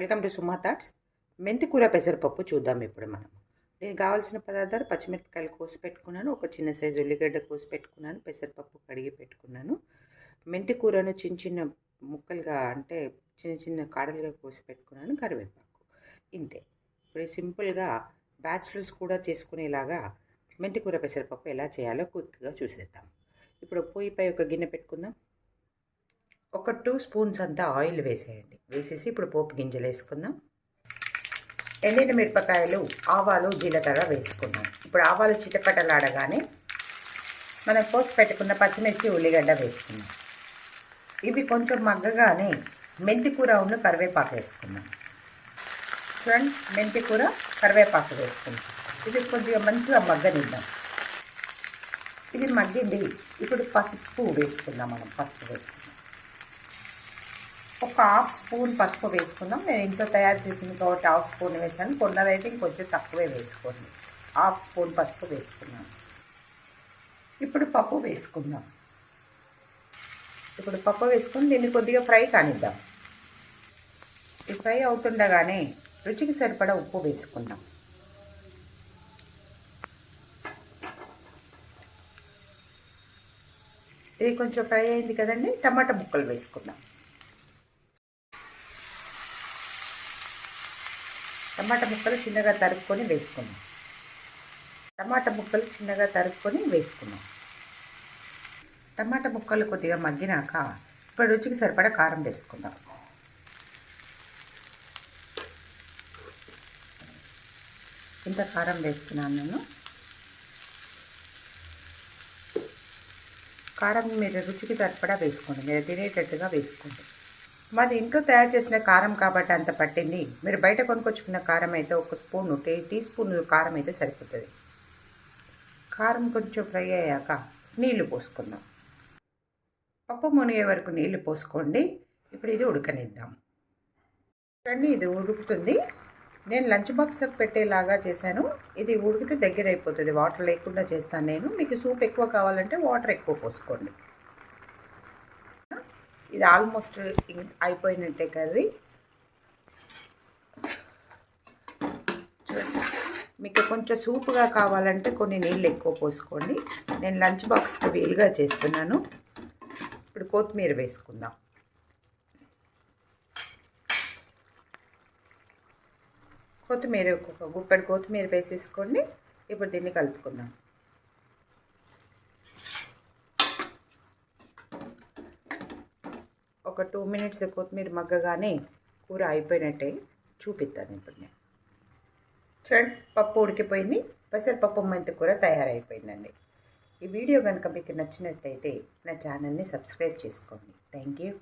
Welcome to Suma thoughts. మెంతికూర పెసరపప్పు చూద్దాం ఇప్పుడు మనం. దీనికి కావాల్సిన పదార్థాలు పచ్చిమిరపకాయలు కోసి పెట్టుకున్నాను ఒక చిన్న సైజు ఉల్లిగడ్డ కోసి పెట్టుకున్నాను పెసరపప్పు కడిగి పెట్టుకున్నాను. మెంతికూరను చిన్న చిన్న ముక్కలుగా అంటే చిన్న చిన్న కాడలుగా కోసి పెట్టుకున్నాను కరివేపాకు. ఇంతే. ఇప్పుడు సింపుల్గా బ్యాచిలర్స్ కూడా చేసుకునేలాగా మెంతి కూర పెసరపప్పు ఎలా చేయాలో క్విక్గా చూసేద్దాం. ఇప్పుడు పొయ్యిపై ఒక గిన్నె పెట్టుకుందాం. ఒక టూ స్పూన్స్ అంతా ఆయిల్ వేసేయండి. వేసేసి ఇప్పుడు పోపు గింజలు వేసుకుందాం. ఎండిన మిరపకాయలు ఆవాలు జీలకర్ర వేసుకుందాం. ఇప్పుడు ఆవాలు చిటపటలాడగానే మనం పోసి పెట్టుకున్న పచ్చిమిర్చి ఉల్లిగడ్డ వేసుకుందాం. ఇవి కొంచెం మగ్గగానే మెంతి కూర ఉన్న కరివేపాకు వేసుకుందాం. చూడండి మెంతి కూర కరివేపాకు వేసుకుందాం. ఇది కొద్దిగా మంచిగా మగ్గనిద్దాం. ఇది మగ్గింది. ఇప్పుడు పసుపు వేసుకుందాం మనం పసుపు వేసుకుందాం. ఒక హాఫ్ స్పూన్ పసుపు వేసుకుందాం. నేను ఇంట్లో తయారు చేసింది కాబట్టి హాఫ్ స్పూన్ వేసాను. కొన్నదైతే ఇంకొంచెం తక్కువే వేసుకోండి. హాఫ్ స్పూన్ పసుపు వేసుకున్నాను. ఇప్పుడు పప్పు వేసుకుందాం. ఇప్పుడు పప్పు వేసుకుని దీన్ని కొద్దిగా ఫ్రై కానిద్దాం. ఈ ఫ్రై అవుతుండగానే రుచికి సరిపడా ఉప్పు వేసుకుందాం. ఇది కొంచెం ఫ్రై అయింది కదండి. టమాటా ముక్కలు వేసుకుందాం. టమాటా ముక్కలు చిన్నగా తరుక్కొని వేసుకున్నాం టమాటా ముక్కలు చిన్నగా తరుక్కొని వేసుకున్నాం టమాటా ముక్కలు కొద్దిగా మగ్గినాక ఇప్పుడు రుచికి సరిపడా కారం వేసుకుందాం. ఇంత కారం వేస్తున్నాను నేను. కారం మీరు రుచికి సరిపడా వేసుకోండి. మీరు తినేటట్టుగా వేసుకోండి. మాది ఇంట్లో తయారు చేసిన కారం కాబట్టి అంత పట్టింది. మీరు బయట కొనుక్కొచ్చుకున్న కారం అయితే ఒక స్పూన్ టీ టీ స్పూన్ కారం అయితే సరిపోతుంది. కారం కొంచెం ఫ్రై అయ్యాక నీళ్ళు పోసుకుందాం. పప్పు మునిగే వరకు నీళ్ళు పోసుకోండి. ఇప్పుడు ఇది ఉడకనిద్దాం. చూడండి ఇది ఉడుకుతుంది. నేను లంచ్ బాక్స్ పెట్టేలాగా చేశాను. ఇది ఉడికితే దగ్గర అయిపోతుంది వాటర్ లేకుండా చేస్తాను నేను. మీకు సూప్ ఎక్కువ కావాలంటే వాటర్ ఎక్కువ పోసుకోండి. ఇది ఆల్మోస్ట్ అయిపోయినట్టే కర్రీ. మీకు కొంచెం సూపుగా కావాలంటే కొన్ని నీళ్ళు ఎక్కువ పోసుకోండి. నేను లంచ్ బాక్స్కి వీలుగా చేస్తున్నాను. ఇప్పుడు కొత్తిమీర వేసుకుందాం. కొత్తిమీర ఒక గుప్పెడు కొత్తిమీర వేసేసుకోండి. ఇప్పుడు దీన్ని కలుపుకుందాం. ఒక టూ మినిట్స్ కొత్తిమీర మగ్గగానే కూర అయిపోయినట్టే చూపిస్తాను ఇప్పుడు నేను. చూడండి పప్పు ఉడికిపోయింది. పెసరపప్పు మెంతి కూర తయారైపోయిందండి. ఈ వీడియో కనుక మీకు నచ్చినట్టయితే నా ఛానల్ని సబ్స్క్రైబ్ చేసుకోండి. Thank you.